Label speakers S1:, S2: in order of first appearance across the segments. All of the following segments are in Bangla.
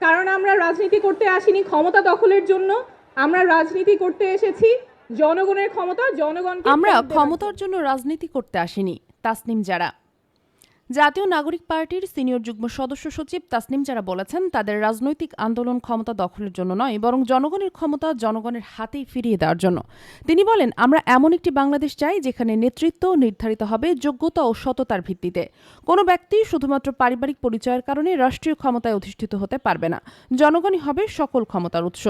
S1: কারণ আমরা রাজনীতি করতে আসিনি ক্ষমতা দখলের জন্য। আমরা রাজনীতি করতে এসেছি জনগণের ক্ষমতা জনগণ
S2: আমরা ক্ষমতার জন্য রাজনীতি করতে আসিনি তাসনিম যারা। জাতীয় নাগরিক পার্টির সিনিয়র যুগ্ম সদস্য সচিব তাসনিম যারা বলেছেন, তাদের রাজনৈতিক আন্দোলন ক্ষমতা দখলের জন্য নয়, বরং জনগণের ক্ষমতা জনগণের হাতেই ফিরিয়ে দেওয়ার জন্য। তিনি বলেন, আমরা এমন একটি বাংলাদেশ চাই যেখানে নেতৃত্ব নির্ধারিত হবে যোগ্যতা ও সততার ভিত্তিতে। কোনো ব্যক্তি শুধুমাত্র পারিবারিক পরিচয়ের কারণে রাষ্ট্রীয় ক্ষমতায় অধিষ্ঠিত হতে পারবে না। জনগণই হবে সকল ক্ষমতার উৎস।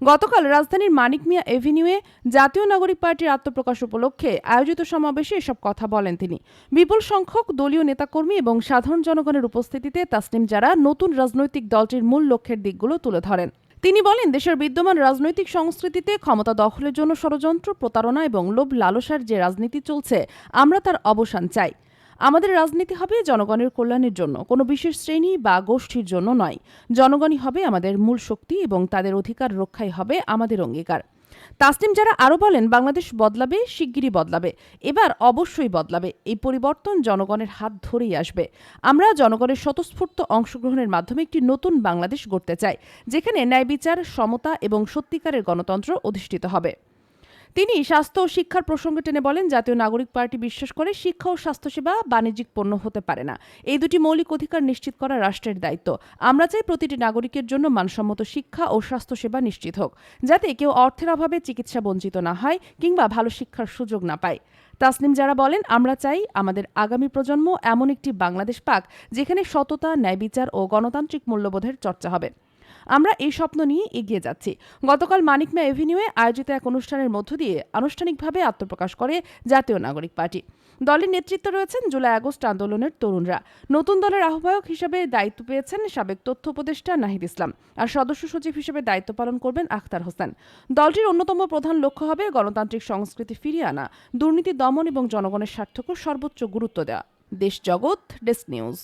S2: গতকাল রাজধানীর মানিক মিয়া এভিনিউয়ে জাতীয় নাগরিক পার্টির আত্মপ্রকাশ উপলক্ষে আয়োজিত সমাবেশে এসব কথা বলেন তিনি। বিপুল সংখ্যক দলীয় নেতাকর্মী এবং সাধারণ জনগণের উপস্থিতিতে তাসনিম যারা নতুন রাজনৈতিক দলটির মূল লক্ষ্যের দিকগুলো তুলে ধরেন। তিনি বলেন, দেশের বিদ্যমান রাজনৈতিক সংস্কৃতিতে ক্ষমতা দখলের জন্য ষড়যন্ত্র, প্রতারণা এবং লোভ লালসার যে রাজনীতি চলছে, আমরা তার অবসান চাই। আমাদের রাজনীতি হবে জনগণের কল্যাণের জন্য, কোনো বিশেষ শ্রেণি বা গোষ্ঠীর জন্য নয়। জনগণই হবে আমাদের মূল শক্তি এবং তাদের অধিকার রক্ষাই হবে আমাদের অঙ্গীকার। তাসনিম যারা আরও বলেন, বাংলাদেশ বদলাবে, শিগগিরই বদলাবে। এবার অবশ্যই বদলাবে। এই পরিবর্তন জনগণের হাত ধরেই আসবে। আমরা জনগণের স্বতঃস্ফূর্ত অংশগ্রহণের মাধ্যমে একটি নতুন বাংলাদেশ গড়তে চাই, যেখানে ন্যায় বিচার সমতা এবং সত্যিকারের গণতন্ত্র অধিষ্ঠিত হবে। তিনি স্বাস্থ্য ও শিক্ষার প্রসঙ্গে টেনে বলেন, জাতীয় নাগরিক পার্টি বিশ্বাস করে শিক্ষা ও স্বাস্থ্যসেবা বাণিজ্যিক পণ্য হতে পারে না। এই দুটি মৌলিক অধিকার নিশ্চিত করা রাষ্ট্রের দায়িত্ব। আমরা চাই প্রতিটি নাগরিকের জন্য মানসম্মত শিক্ষা ও স্বাস্থ্যসেবা নিশ্চিত হোক, যাতে কেউ অর্থের অভাবে চিকিৎসা বঞ্চিত না হয় কিংবা ভালো শিক্ষার সুযোগ না পায়। তাসনিম যারা বলেন, আমরা চাই আমাদের আগামী প্রজন্ম এমন একটি বাংলাদেশ পাক, যেখানে সততা ন্যায় বিচার ও গণতান্ত্রিক মূল্যবোধের চর্চা হবে। আমরা এই স্বপ্ন নিয়ে এগিয়ে যাচ্ছি। গতকাল মানিকমা এভিনিউয়ে আয়োজিত এক অনুষ্ঠানের মধ্য দিয়ে আনুষ্ঠানিকভাবে আত্মপ্রকাশ করে জাতীয় নাগরিক পার্টি। দলের নেতৃত্বে রয়েছেন জুলাই আগস্ট আন্দোলনের তরুণরা। নতুন দলের আহ্বায়ক হিসেবে দায়িত্ব পেয়েছেন সাবেক তথ্য উপদেষ্টা নাহিদ ইসলাম আর সদস্য সচিব হিসেবে দায়িত্ব পালন করবেন আখতার হোসেন। দলটির অন্যতম প্রধান লক্ষ্য হবে গণতান্ত্রিক সংস্কৃতি ফিরিয়ে আনা, দুর্নীতি দমন এবং জনগণের স্বার্থকে সর্বোচ্চ গুরুত্ব দেওয়া। দেশ জগৎ, ডেস্ক নিউজ।